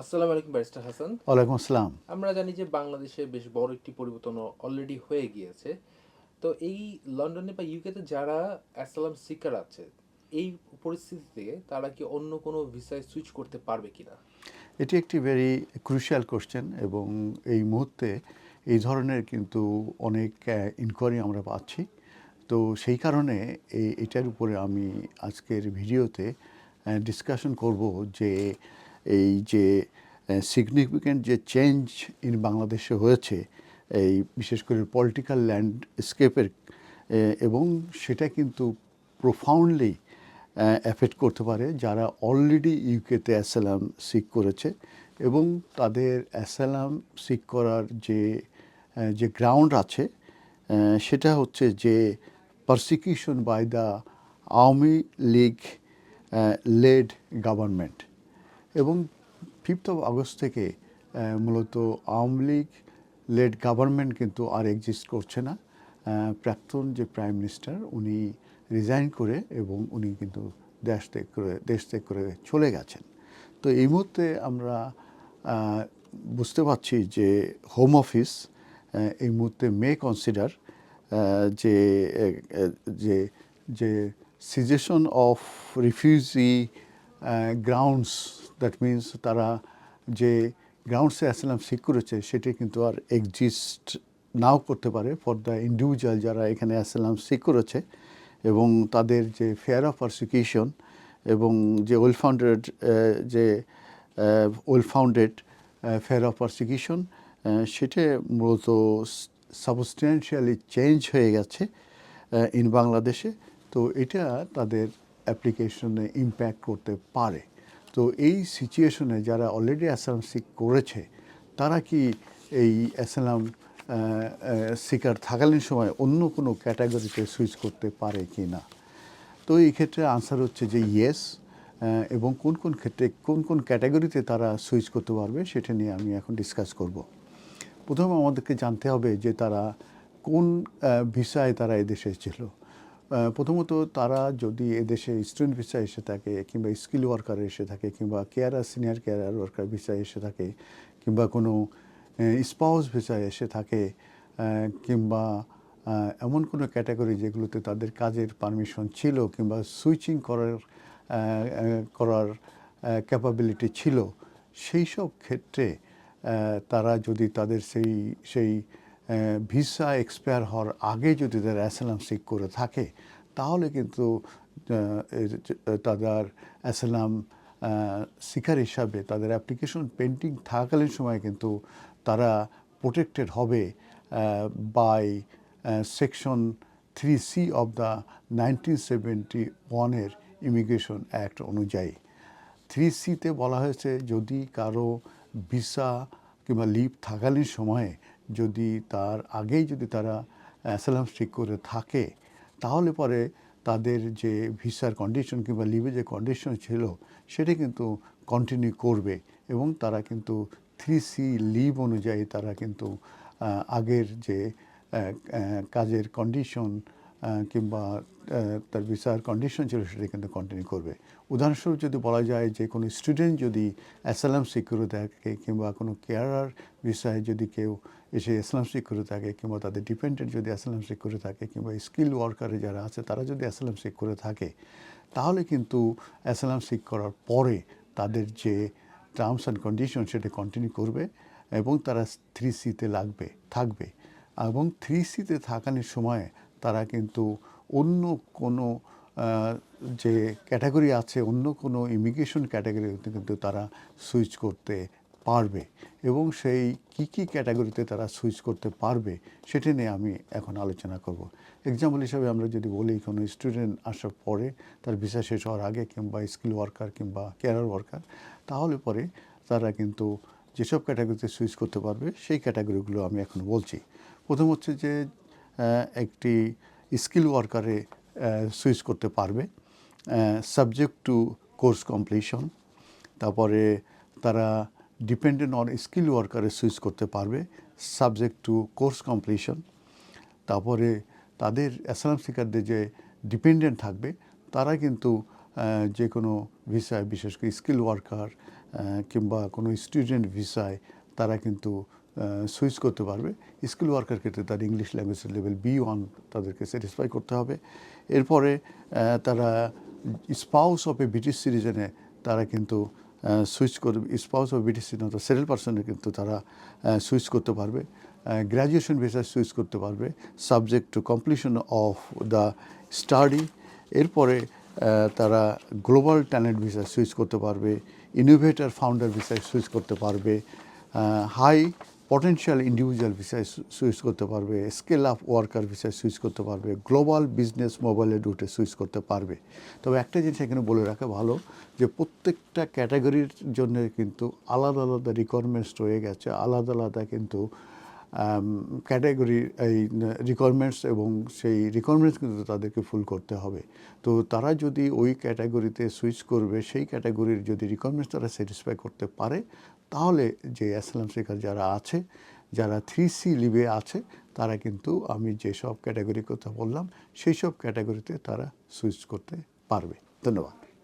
আসসালামু আলাইকুম ব্যারিস্টার হাসান। ওয়ালাইকুম আসসালাম। আমরা জানি যে বাংলাদেশে বেশ বড় একটি পরিবর্তন অলরেডি হয়ে গিয়েছে। তো এই লন্ডনে বা ইউকেতে যারা অ্যাসালাম সিকার আছে এই পরিস্থিতিতে তারা কি অন্য কোনো ভিসায় সুইচ করতে পারবে কিনা? এটি একটি ভেরি ক্রুশিয়াল কোশ্চেন এবং এই মুহূর্তে এই ধরনের কিন্তু অনেক ইনকোয়ারি আমরা পাচ্ছি। তো সেই কারণে এই এটার উপরে আমি আজকের ভিডিওতে ডিসকাশন করব যে এই যে সিগনিফিক্যান্ট যে চেঞ্জ ইন বাংলাদেশে হয়েছে, এই বিশেষ করে পলিটিক্যাল ল্যান্ডস্কেপের এবং সেটা কিন্তু প্রোফাউন্ডলি এফেক্ট করতে পারে যারা অলরেডি ইউকেতে অ্যাসালাম সিক করেছে এবং তাদের অ্যাসালাম সিক করার যে যে গ্রাউন্ড আছে সেটা হচ্ছে যে persecution by the Awami League led government এবং ফিফথ অফ আগস্ট থেকে মূলত আওয়ামী লীগ লেড গভর্নমেন্ট কিন্তু আর এক্সিস্ট করছে না। প্রাক্তন যে প্রাইম মিনিস্টার উনি রিজাইন করে এবং উনি কিন্তু দেশ ত্যাগ করে, দেশ ত্যাগ করে চলে গেছেন। তো এই মুহূর্তে আমরা বুঝতে পারছি যে হোম অফিস এই মুহূর্তে মে কনসিডার যে যে যে cessation of refugee grounds that means তারা যে গ্রাউন্ডসে অ্যাসালাম সিক করেছে, সেটি কিন্তু আর এক্সিস্ট নাও করতে পারে ফর দ্য ইন্ডিভিজুয়াল যারা এখানে অ্যাসালাম সিক করেছে এবং তাদের যে ফেয়ার অফ পারসিকিউশন এবং যে ওয়েল ফাউন্ডেড যে well founded fear of persecution সেটা মূলত সাবস্টেন্সিয়ালি চেঞ্জ হয়ে গেছে ইন বাংলাদেশে। তো এটা তাদের অ্যাপ্লিকেশনে ইম্প্যাক্ট করতে পারে। তো এই সিচুয়েশনে যারা অলরেডি অ্যাসালাম সিক করেছে, তারা কি এই অ্যাসালাম সিকার থাকালীন সময় অন্য কোনো ক্যাটাগরিতে সুইচ করতে পারে কি না? তো এই ক্ষেত্রে আনসার হচ্ছে যে ইয়েস এবং কোন কোন ক্ষেত্রে কোন কোন ক্যাটাগরিতে তারা সুইচ করতে পারবে সেটা নিয়ে আমি এখন ডিসকাস করব। প্রথমে আমাদেরকে জানতে হবে যে তারা কোন ভিসায় তারা এদেশে ছিল। প্রথমত তারা যদি এদেশে স্টুডেন্ট ভিসা এসে থাকে কিংবা স্কিল ওয়ার্কার এসে থাকে কিংবা carer senior carer worker visa এসে থাকে কিংবা কোনো স্পাউস ভিসা এসে থাকে কিংবা এমন কোনো ক্যাটাগরি যেগুলোতে তাদের কাজের পারমিশন ছিল কিংবা সুইচিং করার করার ক্যাপাবিলিটি ছিল, সেই সব ক্ষেত্রে তারা যদি তাদের সেই সেই ভিসা এক্সপায়ার হওয়ার আগে যদি তারা অ্যাসালাম সিক করে থাকে, তাহলে কিন্তু তাদের অ্যাসালাম শিকার হিসাবে তাদের অ্যাপ্লিকেশন পেন্টিং থাকাকালীন সময় কিন্তু তারা প্রোটেক্টেড হবে by section three C of the nineteen seventy ওয়ানের ইমিগ্রেশন অ্যাক্ট অনুযায়ী। থ্রি সিতে বলা হয়েছে, যদি কারও ভিসা কিংবা লিভ থাকালীন সময়ে যদি তার আগেই যদি তারা অ্যাসালাম স্টিক করে থাকে, তাহলে পরে তাদের যে ভিসার কন্ডিশন কিংবা লিভে যে কন্ডিশন ছিল, সেটা কিন্তু কন্টিনিউ করবে এবং তারা কিন্তু থ্রি সি লিভ অনুযায়ী তারা কিন্তু আগের যে কাজের কন্ডিশন কিংবা তার ভিসার কন্ডিশন ছিল সেটা কিন্তু কন্টিনিউ করবে। উদাহরণস্বরূপ যদি বলা যায় যে কোনো স্টুডেন্ট যদি অ্যাসালাম সিকিউরে থাকে কিংবা কোনো কেয়ারার ভিসায় যদি কেউ এসে অ্যাসালাম সিকিউরে থাকে কিংবা তাদের ডিপেন্ডেন্ট যদি অ্যাসালাম সিকিউরে থাকে কিংবা স্কিল ওয়ার্কারে যারা আছে, তারা যদি অ্যাসালাম করে থাকে, তাহলে কিন্তু অ্যাসালাম সিক করার পরে তাদের যে টার্মস অ্যান্ড কন্ডিশন সেটা কন্টিনিউ করবে এবং তারা থ্রি সিতে লাগবে, থাকবে। এবং থ্রি সিতে থাকানোর সময় তারা কিন্তু অন্য কোনো যে ক্যাটাগরি আছে, অন্য কোনো ইমিগ্রেশন ক্যাটাগরিতে কিন্তু তারা সুইচ করতে পারবে। এবং সেই কি কি ক্যাটাগরিতে তারা সুইচ করতে পারবে, সেটা নিয়ে আমি এখন আলোচনা করব। এক্সাম্পল হিসাবে আমরা যদি বলি, কোনো স্টুডেন্ট আসার পরে তার ভিসা শেষ হওয়ার আগে কিংবা স্কিল ওয়ার্কার কিংবা কেয়ার ওয়ার্কার তাহলে পরে তারা কিন্তু যেসব ক্যাটাগরিতে সুইচ করতে পারবে, সেই ক্যাটাগরিগুলো আমি এখন বলছি। প্রথম হচ্ছে যে একটি স্কিল ওয়ার্কারে সুইচ করতে পারবে। সাবজেক্ট টু কোর্স কমপ্লিশন তারপরে তারা ডিপেন্ডেন্ট অন স্কিল ওয়ার্কারে সুইচ করতে পারবে সাবজেক্ট টু কোর্স কমপ্লিশন তারপরে তাদের অ্যাসালাম সিকারদের যে ডিপেন্ডেন্ট থাকবে তারা কিন্তু যে কোনো ভিসায় বিশেষ করে স্কিল ওয়ার্কার কিংবা কোনো স্টুডেন্ট ভিসায় তারা কিন্তু সুইচ করতে পারবে। স্কিল ওয়ার্কার ক্ষেত্রে তার ইংলিশ ল্যাঙ্গুয়েজের লেভেল বি ওয়ান তাদেরকে স্যাটিসফাই করতে হবে। এরপরে তারা স্পাউস অফ এ ব্রিটিশ সিটিজেনে তারা কিন্তু সুইচ করবে স্পাউস অফ ব্রিটিশ সিটিজেন অর্থাৎ সেটেল পার্সনে কিন্তু তারা সুইচ করতে পারবে। গ্র্যাজুয়েশন ভিসায় সুইচ করতে পারবে। Subject to completion of the study এরপরে তারা গ্লোবাল ট্যালেন্ট ভিসায় সুইচ করতে পারবে। ইনোভেটার ফাউন্ডার ভিসায় সুইচ করতে পারবে। হাই পটেনশিয়াল ইন্ডিভিজুয়াল ভিসায় সুইচ করতে পারবে স্কেল আপ ওয়ার্কার ভিসায় সুইচ করতে পারবে গ্লোবাল বিজনেস মোবাইলের রুটে সুইচ করতে পারবে। তবে একটা জিনিস এখানে বলে রাখা ভালো যে প্রত্যেকটা ক্যাটাগরির জন্য কিন্তু আলাদা আলাদা রিকোয়ারমেন্টস রয়ে গেছে, আলাদা আলাদা কিন্তু ক্যাটাগরি এই রিকোয়ারমেন্টস এবং সেই রিকোয়ারমেন্টস কিন্তু তাদেরকে ফুল করতে হবে। তো তারা যদি ওই ক্যাটাগরিতে সুইচ করবে, সেই ক্যাটাগরির যদি রিকোয়ারমেন্টস তারা স্যাটিসফাই করতে পারে তাহলে যে অ্যাসলাম শেখার যারা আছে, যারা থ্রি সি লিভে আছে, তারা কিন্তু আমি যেসব ক্যাটাগরির কথা বললাম, সেই সব ক্যাটাগরিতে তারা সুইচ করতে পারবে। ধন্যবাদ।